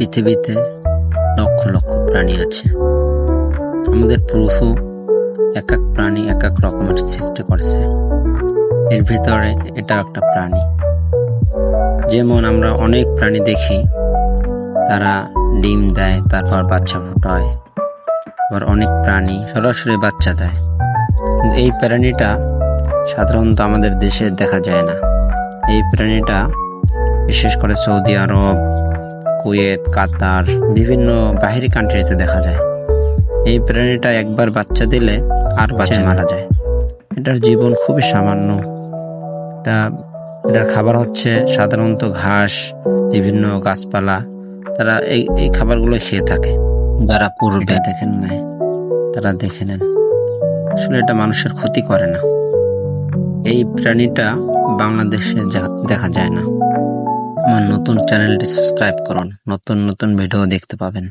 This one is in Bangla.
পৃথিবীতে লক্ষ লক্ষ প্রাণী আছে। আমাদের প্রভু এক এক প্রাণী এক এক রকমের সৃষ্টি করেছে। এর ভিতরে এটা একটা প্রাণী। যেমন আমরা অনেক প্রাণী দেখি, তারা ডিম দেয়, তারপর বাচ্চা ফোটায় আবার অনেক প্রাণী সরাসরি বাচ্চা দেয়। কিন্তু এই প্রাণীটা সাধারণত আমাদের দেশে দেখা যায় না। এই প্রাণীটা বিশেষ করে সৌদি আরব কুয়েত কাতার বিভিন্ন বাহিরি কান্ট্রিতে দেখা যায়। এই প্রাণীটা একবার বাচ্চা দিলে আর বাচ্চা মারা যায়। এটার জীবন খুবই সামান্য। এটা এটার খাবার হচ্ছে সাধারণত ঘাস বিভিন্ন গাছপালা। তারা এই এই খাবারগুলো খেয়ে থাকে। যারা পূর্বে দেখেন নাই তারা দেখে নেন। আসলে এটা মানুষের ক্ষতি করে না। এই প্রাণীটা বাংলাদেশে দেখা যায় না। আমার নতুন চ্যানেলটি সাবস্ক্রাইব করুন। নতুন নতুন ভিডিও দেখতে পাবেন।